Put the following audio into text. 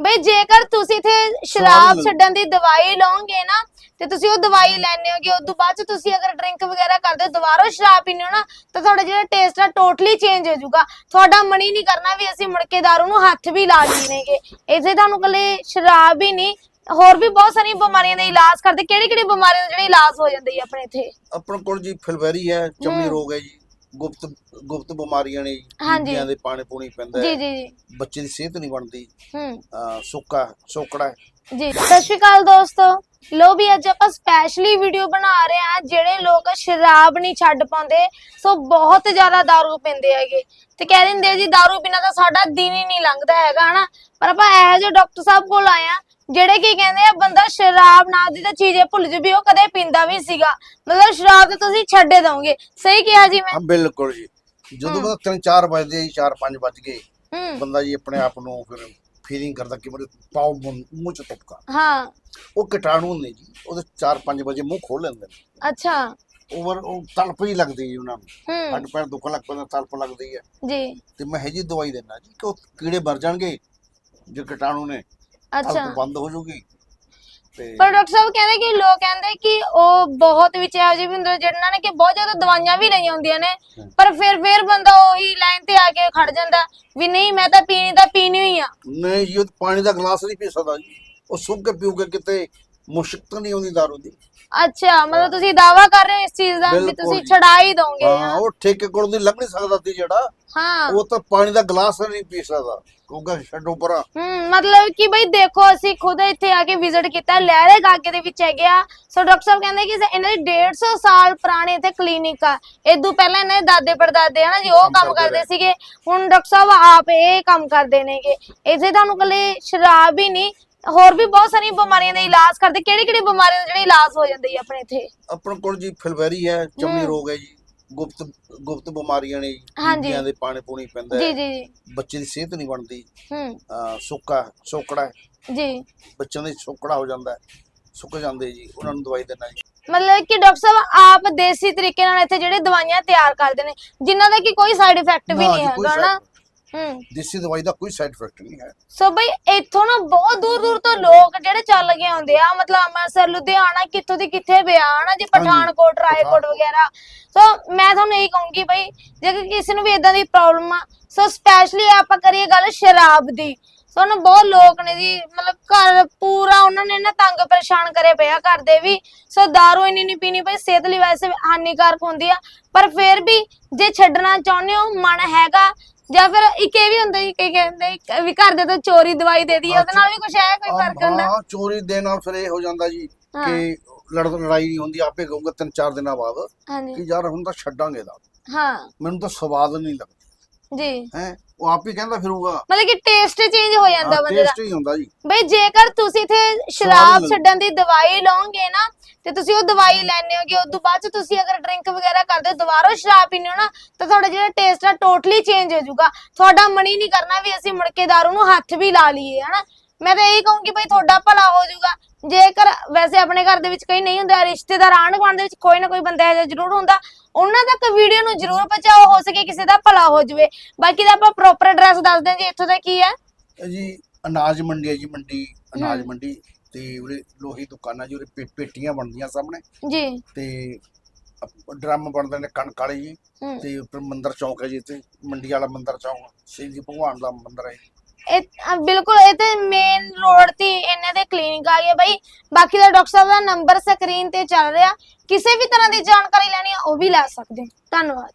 ਬਈ ਜੇਕਰ ਤੁਸੀਂ ਇਥੇ ਸ਼ਰਾਬ ਛੱਡਣ ਦੀ ਦਵਾਈ ਲਓਗੇ ਨਾ ਤੇ ਤੁਸੀਂ ਉਹ ਦਵਾਈ ਲੈਣੇ ਹੋਗੇ ਉਸ ਤੋਂ ਬਾਅਦ ਚ ਤੁਸੀਂ ਅਗਰ ਡਰਿੰਕ ਵਗੈਰਾ ਕਰਦੇ ਹੋ ਦੁਬਾਰਾ ਸ਼ਰਾਬ ਪੀਂਦੇ ਹੋ ਨਾ ਤਾਂ ਤੁਹਾਡਾ ਜਿਹੜਾ ਟੇਸਟ ਆ ਟੋਟਲੀ ਚੇਂਜ ਹੋ ਜਾਊਗਾ। ਤੁਹਾਡਾ ਮਨ ਹੀ ਨਹੀਂ ਕਰਨਾ ਵੀ ਅਸੀਂ ਮੁੜ ਕੇ ਦਾਰੂ ਨੂੰ ਹੱਥ ਵੀ ਲਾ ਲਈਏਗੇ ਇਸੇ ਤੁਹਾਨੂੰ ਕੱਲੇ ਸ਼ਰਾਬ ਹੀ ਨਹੀਂ ਹੋਰ ਵੀ ਬਹੁਤ ਸਾਰੀਆਂ ਬਿਮਾਰੀਆਂ ਦਾ ਇਲਾਜ ਕਰਦੇ। ਕਿਹੜੀ ਕਿਹੜੀ ਬਿਮਾਰੀਆਂ ਦਾ ਜਿਹੜਾ ਇਲਾਜ ਹੋ ਜਾਂਦਾ ਜੀ ਆਪਣੇ ਇੱਥੇ? ਆਪਣੇ ਕੋਲ ਜੀ ਫਿਲਵੈਰੀ ਹੈ ਚਮੜੀ। ਰੋਗ ਹੈ ਜੀ। ਗੁਪਤ ਗੁਪਤ ਬਿਮਾਰੀਆਂ ਨੇ ਜੀ ਹਾਂਜੀ। ਬੀਬੀਆਂ ਦੇ ਪਾਣੀ ਪੂਣੀ ਪੈਂਦਾ ਜੀ ਹੈ ਜੀ ਜੀ ਬੱਚੇ ਦੀ ਸਿਹਤ ਨਹੀਂ ਬਣਦੀ ਹੂੰ ਅਹ ਸੁੱਕਾ ਸੋਕੜਾ ਹੈ। ਜੀ ਸਤਿ ਸ਼੍ਰੀ ਅਕਾਲ ਦੋਸਤੋ ਲੋ ਵੀ ਅੱਜ ਆਪਾਂ ਸਪੈਸ਼ਲੀ ਵੀਡੀਓ ਬਣਾ ਰਹੇ ਆ ਜਿਹੜੇ ਲੋਕ ਸ਼ਰਾਬ ਨਹੀਂ ਛੱਡ ਪਾਉਂਦੇ ਸੋ ਬਹੁਤ ਜ਼ਿਆਦਾ दारू ਪੀਂਦੇ ਹੈਗੇ ਤੇ ਕਹਿ ਦਿੰਦੇ ਆ ਜੀ दारू ਪੀਣਾ ਤਾਂ ਸਾਡਾ ਦਿਨ ਹੀ ਨਹੀਂ ਲੰਘਦਾ ਹੈਗਾ ਹਨਾ ਪਰ ਆਪਾਂ ਇਹੋ ਜਿਹੇ ਡਾਕਟਰ ਸਾਹਿਬ ਕੋਲ ਆਏ ਆ ਜਿਹੜੇ ਕੀ ਕਹਿੰਦੇ ਆ ਬੰਦਾ ਸ਼ਰਾਬ ਨਾਲ ਦੀ ਤਾਂ ਚੀਜ਼ੇ ਭੁੱਲ ਜੂ ਵੀ ਉਹ ਕਦੇ ਪੀਂਦਾ ਵੀ ਸੀਗਾ ਮਤਲਬ ਸ਼ਰਾਬ ਤਾਂ ਤੁਸੀਂ ਛੱਡੇ ਦੋਗੇ ਸਹੀ ਕਿਹਾ ਜੀ ਮੈਂ ਹਾਂ ਬਿਲਕੁਲ ਜੀ ਜਦੋਂ ਬੰਦਾ ਤਿੰਨ ਚਾਰ ਵਜੇ ਜੀ 4-5 ਵੱਜ ਗਏ ਹੂੰ ਬੰਦਾ ਜੀ ਆਪਣੇ ਆਪ ਨੂੰ ਫਿਰ ਫੀਲਿੰਗ ਕਰਦਾ ਕਿ ਮੇਰੇ ਪਾਉ ਮੂੰਹ ਚ ਟਪਕਾ ਹਾਂ। ਉਹ ਕੀਟਾਣੂ ਨੇ ਜੀ ਉਹਦੇ 4-5 ਵਜੇ ਮੂੰਹ ਖੋਲ ਲੈਂਦੇ ਨੇ। ਅੱਛਾ। ਓਵਰ ਉਹ ਤਲਪ ਹੀ ਲੱਗਦੀ ਜੀ ਉਹਨਾਂ ਨੂੰ। ਹੱਡ ਪੈਰ ਦੁਖਣ ਲੱਗ ਪੈਂਦਾ ਤਲਪ ਲੱਗਦੀ ਹੈ। ਜੀ। ਤੇ ਮੈਂ ਇਹ ਜੀ ਦਵਾਈ ਦੇਣਾ ਜੀ ਕਿ ਉਹ ਕੀੜੇ ਮਰ ਜਾਣਗੇ ਜੋ ਕੀਟਾਣੂ ਨੇ ਅੱਛਾ। ਬੰਦ ਹੋ ਜੂਗੀ। ਪਰ ਡਾਕਟਰ ਸਾਹਿਬ ਕਹਿੰਦੇ ਕਿ ਲੋਕ ਕਹਿੰਦੇ ਕਿ ਉਹ ਬਹੁਤ ਵਿੱਚ ਇਹੋ ਜਿਹੇ ਵੀ ਹੁੰਦੇ ਜਿਨ੍ਹਾਂ ਨੇ ਕਿ ਬਹੁਤ ਜ਼ਿਆਦਾ ਦਵਾਈਆਂ ਵੀ ਲਈਆਂ ਹੁੰਦੀਆਂ ਨੇ। ਪਰ ਫਿਰ ਫਿਰ ਬੰਦਾ ਉਹੀ ਲਾਈਨ ਤੇ ਆ ਕੇ ਖੜ ਜਾਂਦਾ। ਵੀ ਨਹੀਂ, ਮੈਂ ਤਾਂ ਪੀਣੀ ਤਾਂ ਪੀਣੀ ਹੋਈ ਆ। ਨਹੀਂ ਜੀ, ਉਹ ਤਾਂ ਪਾਣੀ ਦਾ ਗਲਾਸ ਨਹੀਂ ਪੀ ਸਕਦਾ ਜੀ। ਉਹ ਸੁੱਕ ਕੇ ਪੀਊਗਾ ਕਿਤੇ ਮੁਸ਼ਕ ਤਾਂ ਨਹੀਂ ਆਉਂਦੀ ਦਾਰੂ ਦੀ। ਅੱਛਾ ਮਤਲਬ ਤੁਸੀਂ ਦਾਵਾ ਕਰ ਰਹੇ ਹੋ ਇਸ ਚੀਜ਼ ਦਾ ਵੀ ਬਿਲਕੁਲ ਤੁਸੀਂ ਜੀ। ਛਡਾ ਹੀ ਦੋਗੇ ਹਾਂ ਉਹ ਠੇਕੇ ਕੋਲ ਦੀ ਲੱਗ ਨਹੀਂ ਸਕਦਾ ਸੀ ਜਿਹੜਾ। ਹਾਂ। ਉਹ ਤਾਂ ਪਾਣੀ ਦਾ ਗਲਾਸ ਨਹੀਂ ਪੀ ਸਕਦਾ। ਕਹੂਗਾ ਛੱਡੋ ਪਰਾਂ। ਹਮ ਮਤਲਬ ਕਿ ਬਈ ਦੇਖੋ ਅਸੀਂ ਖੁਦ ਇੱਥੇ ਆ ਕੇ ਵਿਜ਼ਿਟ ਕੀਤਾ। ਲਹਿਰੇ ਗਾਗੇ ਦੇ ਵਿੱਚ ਹੈਗੇ ਆ। ਸੋ ਡਾਕਟਰ ਸਾਹਿਬ ਕਹਿੰਦੇ ਕਿ ਇਹਨਾਂ ਦੀ 150 ਸਾਲ ਪੁਰਾਣੀ ਇੱਥੇ ਕਲੀਨਿਕ ਆ। ਇਦੋਂ ਪਹਿਲਾਂ ਇਹਨਾਂ ਦੇ ਦਾਦੇ ਪੜਦਾਦੇ ਹਨਾ ਜੀ ਉਹ ਕੰਮ ਕਰਦੇ ਸੀਗੇ। ਹੁਣ ਡਾਕਟਰ ਸਾਹਿਬ ਆਪ ਇਹ ਕੰਮ ਕਰਦੇ ਨੇਗੇ। ਇਸੇ ਤੁਹਾਨੂੰ ਕੱਲੇ ਸ਼ਰਾਬ ਹੀ ਨਹੀਂ ਹੋਰ ਵੀ ਬਹੁਤ ਸਾਰੀਆਂ ਬਿਮਾਰੀਆਂ ਦਾ ਇਲਾਜ ਕਰਦੇ ਕਿਹੜੀ ਕਿਹੜੀ ਬਿਮਾਰੀਆਂ ਦਾ ਜਿਹੜਾ ਇਲਾਜ ਹੋ ਜਾਂਦਾ ਜੀ ਆਪਣੇ ਇੱਥੇ? ਆਪਣੇ ਕੋਲ ਜੀ ਫਿਲਵੈਰੀ ਹੈ ਚਮੜੀ। ਰੋਗ ਹੈ ਜੀ ਗੁਪਤ ਗੁਪਤ ਬਿਮਾਰੀਆਂ ਨੇ ਹਾਂਜੀ। ਦੇ ਪਾਣੀ ਪੂਣੀ ਪੈਂਦਾ ਜੀ ਹੈ। ਜੀ ਜੀ। ਬੱਚੇ ਦੀ ਸਿਹਤ ਨਹੀਂ ਬਣਦੀ। ਹੂੰ। ਅਹ ਸੁੱਕਾ ਸੋਕੜਾ ਹੈ। ਜੀ। ਬੱਚਿਆਂ ਦੇ ਸੋਕੜਾ ਹੋ ਜਾਂਦਾ ਹੈ ਸੁੱਕ ਜਾਂਦੇ ਜੀ ਉਹਨਾਂ ਨੂੰ ਦਵਾਈ ਦੇਣਾ ਜੀ। ਮਤਲਬ ਕਿ ਡਾਕਟਰ ਸਾਹਿਬ ਆਪ ਦੇਸੀ ਤਰੀਕੇ ਨਾਲ ਇੱਥੇ ਜਿਹੜੇ ਦਵਾਈਆਂ ਤਿਆਰ ਕਰਦੇ ਨੇ ਜਿਨ੍ਹਾਂ ਦਾ ਕਿ ਕੋਈ ਸਾਈਡ ਇਫੈਕਟ ਵੀ ਨਾ ਨਹੀਂ ਜੀ, ਕੋਈ ਹੈਗਾ ਨਾ side- ਹੂੰ। ਦੇਸੀ ਦਵਾਈ ਦਾ ਕੋਈ ਸਾਈਡ ਇਫੈਕਟ ਨਹੀਂ ਹੈ। ਸੋ ਬਈ ਇੱਥੋਂ ਨਾ ਬਹੁਤ ਦੂਰ ਦੂਰ ਤੋਂ ਲੋਕ ਜਿਹੜੇ ਚੱਲ ਕੇ ਆਉਂਦੇ ਆ ਮਤਲਬ ਅੰਮ੍ਰਿਤਸਰ ਲੁਧਿਆਣਾ ਕਿੱਥੋਂ ਦੀ ਕਿੱਥੇ ਪਿਆ ਹਨਾ ਜੀ ਪਠਾਨਕੋਟ ਰਾਏਕੋਟ। ਵਗੈਰਾ। ਸੋ ਮੈਂ ਤੁਹਾਨੂੰ ਇਹ ਕਹੂੰਗੀ ਬਈ ਜੇਕਰ ਕਿਸੇ ਨੂੰ ਵੀ ਇਦਾਂ ਦੀ ਪ੍ਰੋਬਲਮ ਆ ਸੋ ਸਪੈਸ਼ਲੀ ਆਪਾਂ ਕਰੀਏ ਗੱਲ ਸ਼ਰਾਬ ਦੀ। ਸੋ ਨਾ ਬਹੁਤ ਲੋਕ ਨੇ ਜੀ ਮਤਲਬ ਘਰ ਪੂਰਾ ਉਹਨਾਂ ਨੇ ਨਾ ਤੰਗ ਪਰੇਸ਼ਾਨ ਕਰੇ ਪਿਆ ਘਰ ਦੇ ਵੀ। ਸੋ दारू ਇੰਨੀ ਨਹੀਂ ਪੀਣੀ ਬਈ ਸਿਹਤ ਲਈ ਵੈਸੇ ਹਾਨੀਕਾਰਕ ਹੁੰਦੀ ਆ। ਪਰ ਫਿਰ ਵੀ ਜੇ ਛੱਡਣਾ ਚਾਹੁੰਦੇ ਹੋ ਮਨ ਹੈਗਾ ਜਾਂ ਫਿਰ ਇੱਕ ਇਹ ਵੀ ਹੁੰਦਾ ਜੀ ਕਈ ਕਹਿੰਦੇ ਵੀ ਘਰ ਦੇ ਤੋਂ ਚੋਰੀ ਦਵਾਈ ਦੇ ਦੀ ਉਹਦੇ ਨਾਲ ਵੀ ਕੁਝ ਹੈ ਕੋਈ ਫ਼ਰਕ ਹੁੰਦਾ? ਹਾਂ ਚੋਰੀ ਦੇ ਨਾਲ ਫਿਰ ਇਹ ਹੋ ਜਾਂਦਾ ਜੀ। ਕਿ ਲੜ ਲੜਾਈ ਨਹੀਂ ਹੁੰਦੀ ਆਪੇ ਕਹੂੰਗਾ ਤਿੰਨ ਚਾਰ ਦਿਨਾਂ ਬਾਅਦ ਕਿ ਯਾਰ ਹੁਣ ਤਾਂ ਛੱਡਾਂਗੇ ਦਾ ਹਾਂ। ਮੈਨੂੰ ਤਾਂ ਸਵਾਦ ਨਹੀਂ ਲੱਗਦਾ। ਜੀ। ਹੈ? ਉਹ ਆਪ ਹੀ ਕਹਿੰਦਾ ਫਿਰੂਗਾ। ਮਤਲਬ ਕਿ ਟੇਸਟ ਚੇਂਜ ਹੋ ਜਾਂਦਾ ਬੰਦੇ ਦਾ। ਟੇਸਟ ਹੀ ਹੁੰਦਾ ਜੀ। ਬਈ ਜੇਕਰ ਤੁਸੀਂ ਇਥੇ ਸ਼ਰਾਬ ਛੱਡਣ ਦੀ ਦਵਾਈ ਲਓਗੇ ਨਾ ਤੇ ਤੁਸੀਂ ਉਹ ਦਵਾਈ ਲੈਣੇ ਹੋਗੇ ਉਸ ਤੋਂ ਬਾਅਦ ਚ ਤੁਸੀਂ ਅਗਰ ਡਰਿੰਕ ਵਗੈਰਾ ਕਰਦੇ ਹੋ ਦੁਬਾਰਾ ਸ਼ਰਾਬ ਪੀਂਦੇ ਹੋ ਨਾ ਤਾਂ ਤੁਹਾਡਾ ਜਿਹੜਾ ਟੇਸਟ ਆ ਟੋਟਲੀ ਚੇਂਜ ਹੋ ਜਾਊਗਾ। ਤੁਹਾਡਾ ਮਨ ਹੀ ਨਹੀਂ ਕਰਨਾ ਵੀ ਅਸੀਂ ਮੁੜ ਕੇ ਦਾਰੂ ਨੂੰ ਹੱਥ ਵੀ ਲਾ ਲਈਏ ਹਨਾ? ਮੈਂ ਤਾਂ ਇਹੀ ਕਹੂੰਗੀ ਬਈ ਤੁਹਾਡਾ ਭਲਾ ਹੋ ਜਾਊਗਾ। ਜੇਕਰ ਵੈਸੇ ਆਪਣੇ ਘਰ ਦੇ ਵਿੱਚ ਕਈ ਨਹੀਂ ਹੁੰਦਾ ਰਿਸ਼ਤੇਦਾਰ ਆਂਢ ਗੁਆਂਢ ਦੇ ਵਿੱਚ ਕੋਈ ਨਾ ਕੋਈ ਬੰਦਾ ਇਹੋ ਜਿਹਾ ਜ਼ਰੂਰ ਹੁੰਦਾ। ਉਹਨਾਂ ਤੱਕ ਵੀਡੀਓ ਨੂੰ ਜ਼ਰੂਰ ਪਹੁੰਚਾਓ ਹੋ ਸਕੇ ਕਿਸੇ ਦਾ ਭਲਾ ਹੋ ਜਾਵੇ। ਬਾਕੀ ਦਾ ਆਪਾਂ ਪ੍ਰੋਪਰ ਐਡਰੈਸ ਦੱਸ ਦਿਆਂ ਜੀ ਇੱਥੋਂ ਦਾ ਕੀ ਹੈ? ਜੀ ਅਨਾਜ ਮੰਡੀ ਹੈ ਜੀ ਮੰਡੀ ਅਨਾਜ। ਮੰਡੀ ਤੇ ਉਰੇ ਲੋਹੀ ਦੁਕਾਨਾਂ ਜੀ ਉਰੇ ਪੇਟੀਆਂ ਬਣਦੀਆਂ ਸਾਹਮਣੇ। ਜੀ। ਤੇ ਡਰਮ ਬਣਦੇ ਨੇ ਕਣਕ ਵਾਲੇ ਜੀ। ਤੇ ਉੱਪਰ ਮੰਦਿਰ ਚੌਕ ਹੈ ਜੀ ਤੇ ਮੰਡੀ ਵਾਲਾ ਮੰਦਿਰ ਚੌਕ ਸ਼੍ਰੀ ਜੀ ਭਗਵਾਨ ਦਾ ਮੰਦਿਰ ਹੈ। ਇਹ ਅ, ਬਿਲਕੁਲ ਇਹ ਤੇ ਮੇਨ ਰੋਡ ਤੇ ਇਹਨਾਂ ਦੇ ਕਲੀਨਿਕ ਆ ਗਿਆ ਬਈ। ਬਾਕੀ ਦਾ ਡਾਕਟਰ ਸਾਹਿਬ ਦਾ ਨੰਬਰ ਸਕਰੀਨ ਤੇ ਚੱਲ ਰਿਹਾ। ਕਿਸੇ ਵੀ ਤਰ੍ਹਾਂ ਦੀ ਜਾਣਕਾਰੀ ਲੈਣੀ ਆ ਉਹ ਵੀ ਲੈ ਸਕਦੇ ਹੋ। ਧੰਨਵਾਦ।